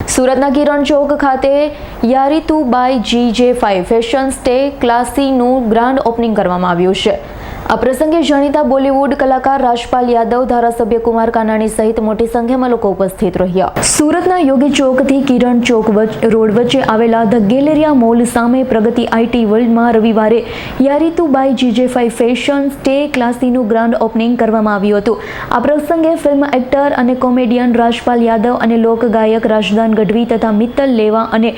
સુરતના કિરણ ચોક ખાતે Yaritu by G J five fashion stay ક્લાસીનું grand opening કરવામાં આવ્યું છે. આ પ્રસંગે જાણીતા બોલિવૂડ કલાકાર રાજપાલ યાદવ, ધારાસભ્ય કુમાર કાનાણી સહિત મોટી સંખ્યામાં લોકો ઉપસ્થિત રહ્યા. સુરતના યોગી ચોકથી કિરણ ચોક રોડ વચ્ચે આવેલા ધ ગેલેરિયા મોલ સામે પ્રગતિ આઈટી વર્લ્ડમાં રવિવારે યારીતુ by GJ five fashion stay ક્લાસીનું grand opening કરવામાં આવ્યું હતું. આ પ્રસંગે ફિલ્મ એક્ટર અને કોમેડિયન રાજપાલ યાદવ અને લોકગાયક રાજદાન ગઢવી તથા મિત્તલ લેવા અને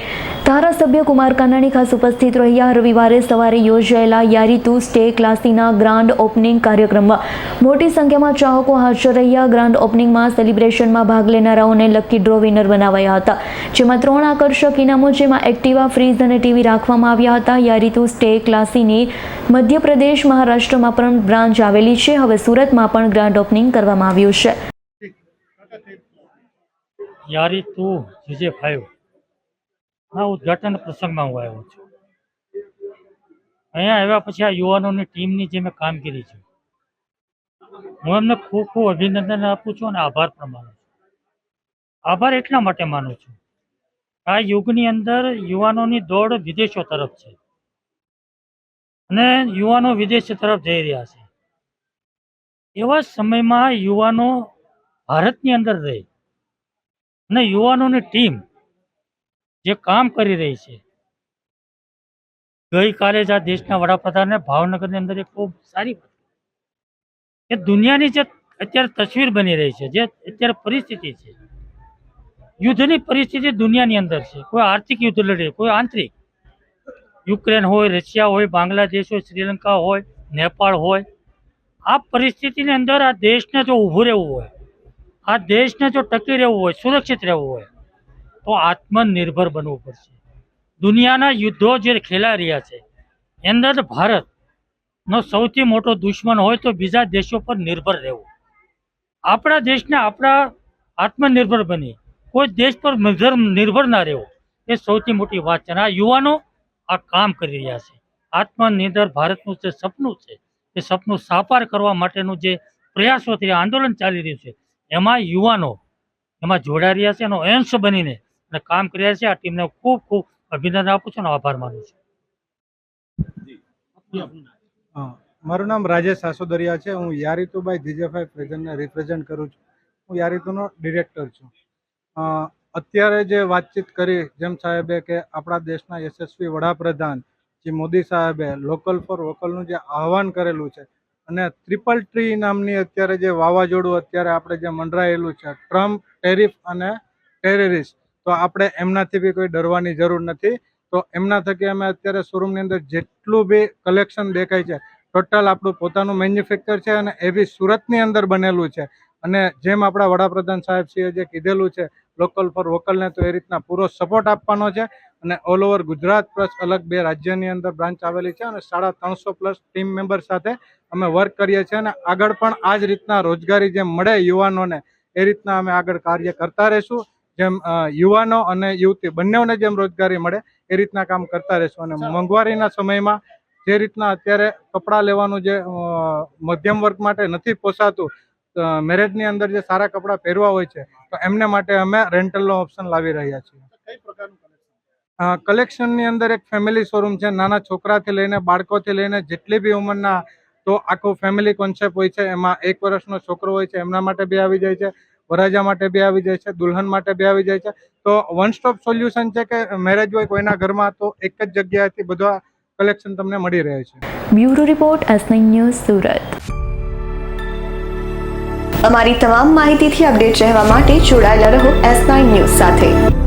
ધારાસભ્ય કુમાર કાનાણી ખાસ ઉપસ્થિત રહ્યા. રવિવારે સવારે યોજાયેલા યારીતુ સ્ટે ક્લાસીના ગ્રાન્ડ ઓપનિંગ કાર્યક્રમમાં મોટી સંખ્યામાં ચાહકો હાજર રહ્યા. ગ્રાન્ડ ઓપનિંગમાં સેલિબ્રેશનમાં ભાગ લેનારાઓને લકી ડ્રો વિનર બનાવાયા હતા. જેમાં ત્રણ આકર્ષક ઇનામો, જેમાં એક્ટિવા, ફ્રીઝ અને ટીવી રાખવામાં આવ્યા હતા. યારીતુ સ્ટે ક્લાસીની મધ્યપ્રદેશ, મહારાષ્ટ્રમાં પણ બ્રાન્ચ આવેલી છે. હવે સુરતમાં પણ ગ્રાન્ડ ઓપનિંગ કરવામાં આવ્યું છે. યારી તું જીજે ફાઈવ. ના, ઉદઘાટન પ્રસંગમાં હું આવ્યો છું. અહીંયા આવ્યા પછી આ યુવાનોની ટીમની જે મેં કામગીરી છે, હું એમને ખૂબ ખૂબ અભિનંદન આપું છું અને આભાર પણ માનું છું. આભાર એટલા માટે માનું છું આ યુગની અંદર યુવાનોની દોડ વિદેશો તરફ છે અને યુવાનો વિદેશ તરફ જઈ રહ્યા છે. એવા સમયમાં યુવાનો ભારતની અંદર રહે અને યુવાનોની ટીમ જે કામ કરી રહી છે ગઈકાલે જ આ દેશના વડાપ્રધાને ભાવનગરની અંદર એક ખૂબ સારી વાત કે દુનિયાની જે અત્યારે તસવીર બની રહી છે, જે અત્યારે પરિસ્થિતિ છે, યુદ્ધની પરિસ્થિતિ દુનિયાની અંદર છે. કોઈ આર્થિક યુદ્ધ લડે, કોઈ આંતરિક. યુક્રેન હોય, રશિયા હોય, બાંગ્લાદેશ હોય, શ્રીલંકા હોય, નેપાળ હોય. આ પરિસ્થિતિની અંદર આ દેશને જો ઊભું રહેવું હોય, આ દેશને જો ટકી રહેવું હોય, સુરક્ષિત રહેવું હોય, તો આત્મનિર્ભર બનવું પડશે. દુનિયાના યુદ્ધો જે ખેલા રહ્યા છે અંદર ભારતનો સૌથી મોટો દુશ્મન હોય તો બીજા દેશો પર નિર્ભર રહેવું. આપણા દેશને આપણા આત્મનિર્ભર બની કોઈ દેશ પર નિર્ભર ના રહેવું, એ સૌથી મોટી વાત છે. અને આ યુવાનો આ કામ કરી રહ્યા છે. આત્મનિર્ભર ભારતનું જે સપનું છે, એ સપનું સાકાર કરવા માટેનું જે પ્રયાસોથી આંદોલન ચાલી રહ્યું છે, એમાં યુવાનો એમાં જોડાઈ રહ્યા છે, એનો અંશ બનીને અને કામ કરી રહ્યા છે. આ ટીમને ખૂબ ખૂબ અભિનંદન આપું છું અને આભાર માનું છું. મારું નામ રાજેશ સાસોદરિયા છે. હું યારિતુભાઈ જીજેફાઈ પ્રેઝન્ટને રિપ્રેઝેન્ટ કરું છું. હું યારિતુનો ડિરેક્ટર છું. અત્યારે જે વાતચીત કરી જેમ સાહેબે કે આપણા દેશના યશસ્વી વડાપ્રધાન શ્રી મોદી સાહેબે લોકલ ફોર વોકલનું જે આહવાન કરેલું છે અને ટ્રિપલ ટ્રી નામની અત્યારે જે વાવાઝોડું અત્યારે આપણે જે મંડરાયેલું છે ટ્રમ્પ ટેરિફ અને ટેરરિસ્ટ તો આપણે એમનાથી બી કોઈ ડરવાની જરૂર નથી. તો એમના થકી અમે અત્યારે શોરૂમની અંદર જેટલું બી કલેક્શન દેખાય છે, ટોટલ આપણું પોતાનું મેન્યુફેક્ચર છે અને એ બી સુરતની અંદર બનેલું છે. અને જેમ આપણા વડાપ્રધાન સાહેબ શ્રીએ જે કીધેલું છે લોકલ ફોર વોકલને તો એ રીતના પૂરો સપોર્ટ આપવાનો છે. અને ઓલ ઓવર ગુજરાત પ્લસ અલગ બે રાજ્યની અંદર બ્રાન્ચ આવેલી છે અને સાડા ત્રણસો પ્લસ ટીમ મેમ્બર સાથે અમે વર્ક કરીએ છીએ. અને આગળ પણ આ જ રીતના રોજગારી જેમ મળે યુવાનોને, એ રીતના અમે આગળ કાર્ય કરતા રહીશું. જેમ યુવાનો અને યુવતી બંનેઓને જેમ રોજગારી મળે એ રીતના કામ કરતા રહીશું. અને મોંઘવારીના સમયમાં જે રીતના અત્યારે કપડાં લેવાનું જે મધ્યમ વર્ગ માટે નથી પોસાતું મેરેજની અંદર જે સારા કપડાં પહેરવા હોય છે તો એમને માટે અમે રેન્ટલનો ઓપ્શન લાવી રહ્યા છીએ. કલેક્શનની અંદર એક ફેમિલી શોરૂમ છે. નાના છોકરાથી લઈને બાળકોથી લઈને જેટલી બી ઉંમરના તો આખું ફેમિલી કોન્સેપ્ટ હોય છે. એમાં એક વર્ષનો છોકરો હોય છે એમના માટે બી આવી જાય છે. વરાજા માટે બી આવી જાય છે, દુલ્હન માટે બી આવી જાય છે. તો વન સ્ટોપ સોલ્યુશન છે કે મેરેજ હોય કોઈના ઘરમાં તો એક જ જગ્યાએથી બધા કલેક્શન તમને મળી રહે છે. Bureau report S news, Surat. અમારી તમામ માહિતીથી અપડેટ રહેવા માટે જોડાયેલા રહો એસ ન્યૂઝ સાથે.